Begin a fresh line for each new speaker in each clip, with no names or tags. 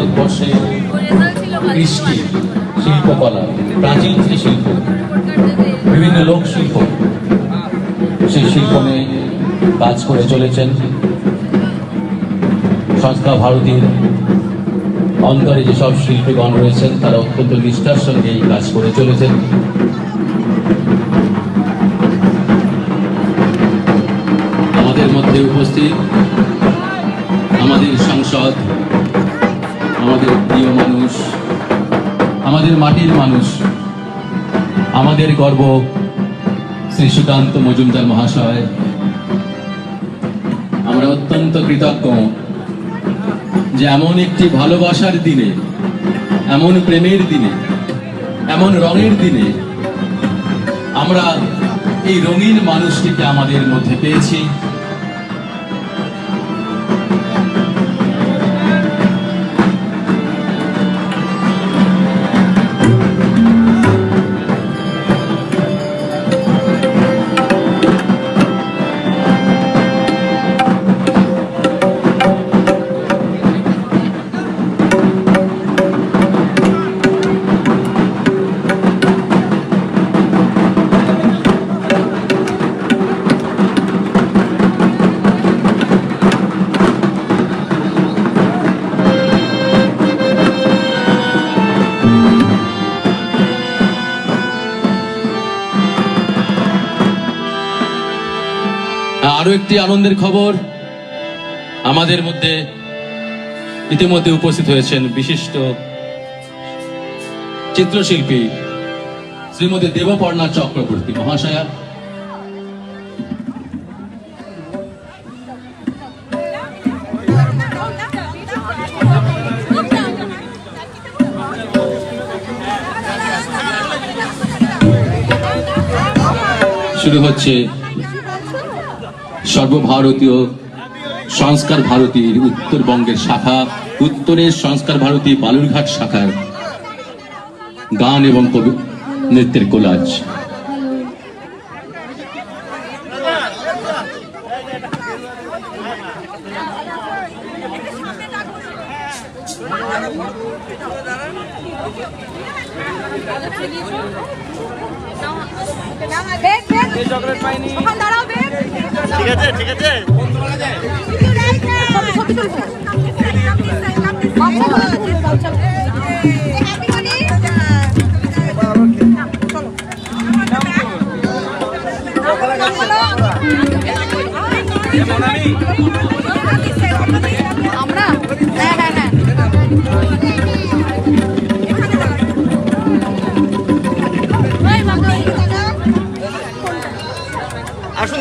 ভারতবর্ষে কৃষ্টি, শিল্পকলা, প্রাচীন যে শিল্প বিভিন্ন লোক শিল্প সেই শিল্প নিয়ে কাজ করে চলেছেন সংস্থা ভারতীর অন্তরে যেসব শিল্পীগণ রয়েছেন, তারা অত্যন্ত নিষ্ঠার সঙ্গে এই কাজ করে চলেছেন। আমাদের মধ্যে উপস্থিত আমাদের সংসদ আমাদের প্রিয় মানুষ, আমাদের মাটির মানুষ, আমাদের গর্ব শ্রী সুকান্ত মজুমদার মহাশয়। আমরা অত্যন্ত কৃতজ্ঞ যে এমন একটি ভালোবাসার দিনে, এমন প্রেমের দিনে, এমন রঙের দিনে আমরা এই রঙিন মানুষটিকে আমাদের মধ্যে পেয়েছি। আরও একটি আনন্দের খবর। আমাদের মধ্যে ইতিমধ্যে উপস্থিত হয়েছেন বিশিষ্ট চিত্রশিল্পী শ্রীমতী দেবপর্ণা চক্রবর্তী মহাশয়া। শুরু হচ্ছে সর্বভারতীয় সংস্কার ভারতীর উত্তরবঙ্গের শাখা, উত্তরের সংস্কার ভারতী বালুরঘাট শাখার গান এবং কবি নৃত্যের কোলাজ।
বেগ বেগ ওখানে দাঁড়াও বেগ
ঠিক আছে ঠিক আছে।
ছবি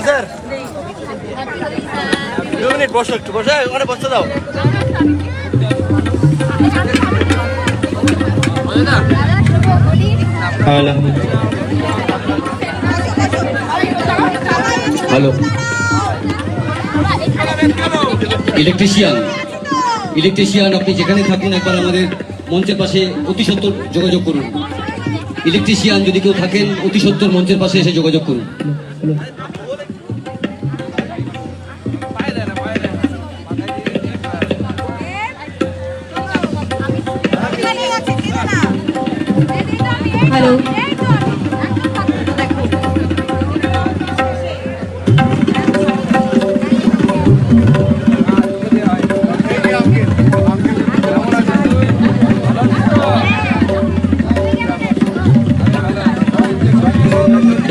স্যার। দু মিনিট বসো একটু, বসে ওখানে বসতে দাও।
হ্যালো।
ইলেকট্রিশিয়ান। ইলেকট্রিশিয়ান, আপনি যেখানে থাকুন, একবার আমাদের মঞ্চের পাশে অতি সত্তর যোগাযোগ করুন। ইলেকট্রিশিয়ান, যদি কেউ থাকেন, অতি সত্তর মঞ্চের পাশে এসে যোগাযোগ করুন।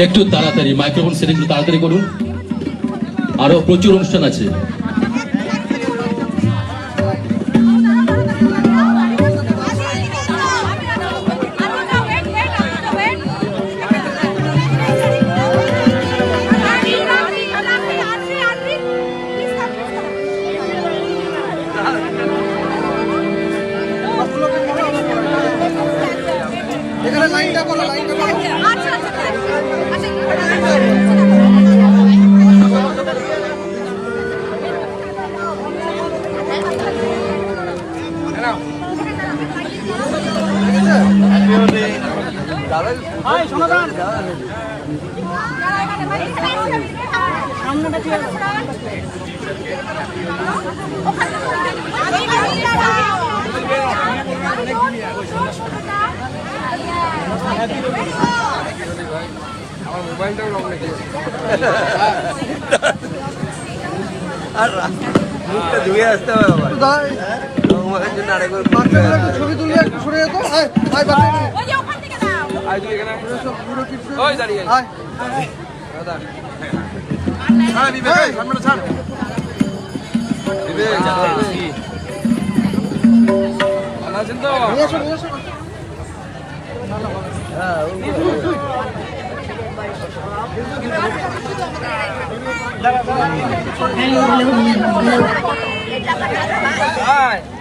একটু তাড়াতাড়ি মাইক্রোফোন সেট একটু তাড়াতাড়ি করুন। আরও প্রচুর অনুষ্ঠান আছে।
আর মুখটা ধুয়ে আসতে হবে আবার
দাঁড়াই।
জন্য আরেকবার
বাচ্চাগুলো একটু ছবি তুললে একটু সরে যেত আয় আয় বাচ্চা
ওই যে ওখান থেকে দাও।
সব পুরো কিছু
ওই দাঁড়িয়ে।
আয়
হ্যাঁ বিবেক এই, সামনেটা ছাড় বিবেক ভালো আছেন তো।
হ্যাঁ,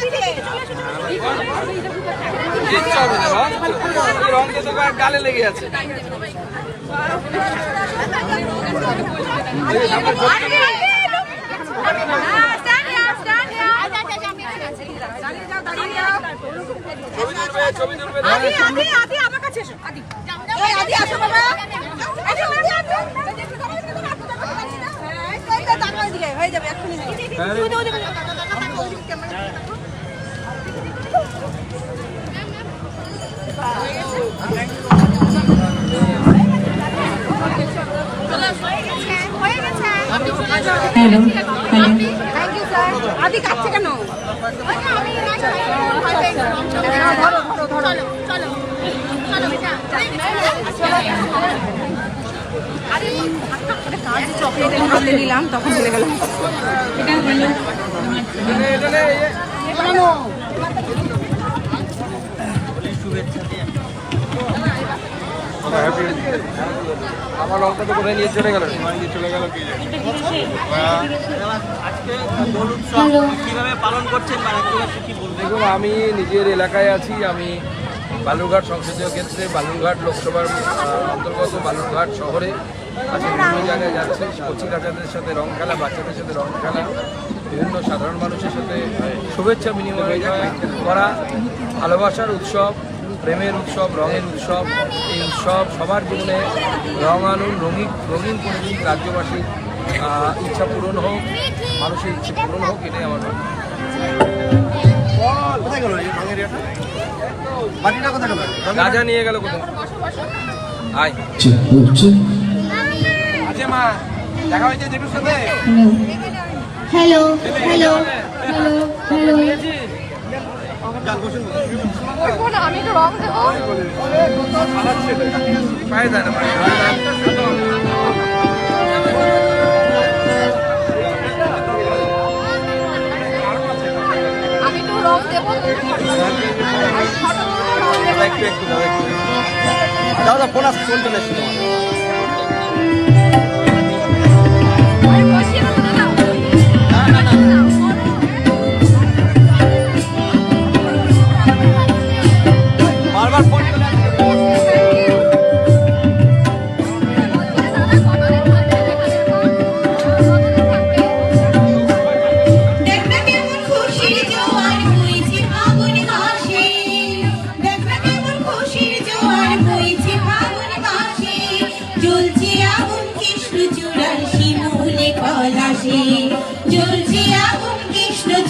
সিটে। মামা আছে তো মামা পাশেই আছে আরে, আরে, আরে,
তুলবে
হয়ে যাবে এক্ষুনি হাতে নিলাম তখন চলে গেল
এটা হলো
আমার রঙটা তো কোথায় নিয়ে চলে গেল? নিয়ে চলে গেল কি দেখুন আমি নিজের এলাকায় আছি আমি বালুরঘাট সংসদীয় ক্ষেত্রে বালুরঘাট লোকসভার অন্তর্গত বালুরঘাট শহরে। আজকে বিভিন্ন জায়গায় যাচ্ছে। কচি কাচাদের সাথে রং খেলা বাচ্চাদের সাথে রং খেলা বিভিন্ন সাধারণ মানুষের সাথে শুভেচ্ছা বিনিময় করা ভালোবাসার উৎসব প্রেমের উৎসব রঙের উৎসব এই উৎসব সবার জীবনে রং আনুন রঙিন রঙিন করে দিন রাজ্যবাসীর ইচ্ছা পূরণ হোক মানুষের ইচ্ছে পূরণ হোক এটাই আমার ভাবনা। রাজা নিয়ে গেল কোথায়? আয়। মা দেখা হয়েছে সাথে?
হ্যালো। হ্যালো হ্যালো হ্যালো
আমি তো রং দেবো
পায়ে না দাও ফোন আসছে ফোন চলে এসেছিল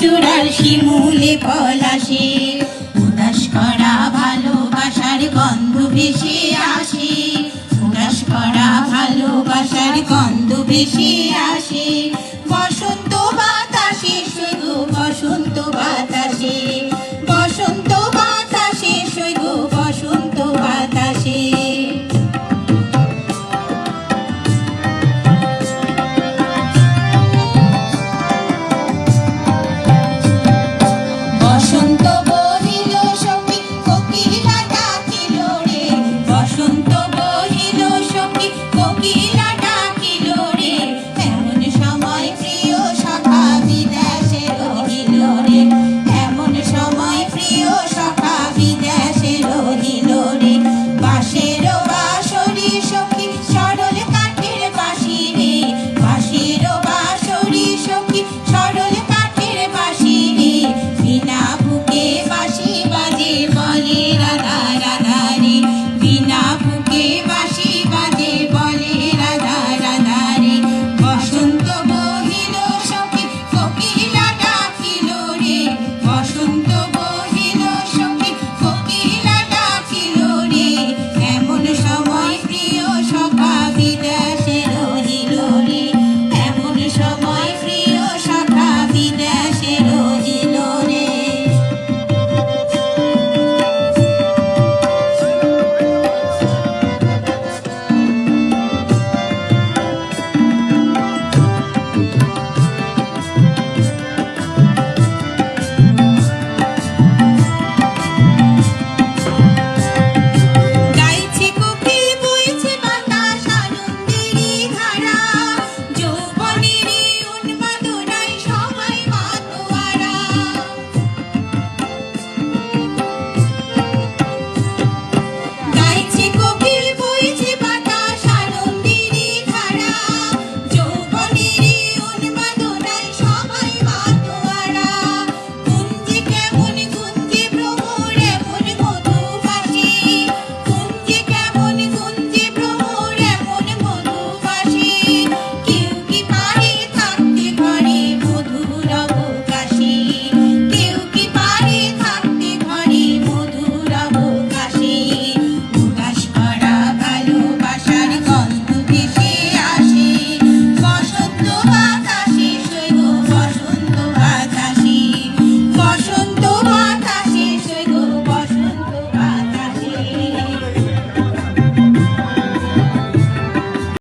চূড়ার শিমুলে পলাশে উদাস করা ভালোবাসার গন্ধ ভেসে আসে। উদাস করা ভালোবাসার গন্ধ ভেসে আসে। বসন্ত বাতাসে, শুধু বসন্ত বাতাসে।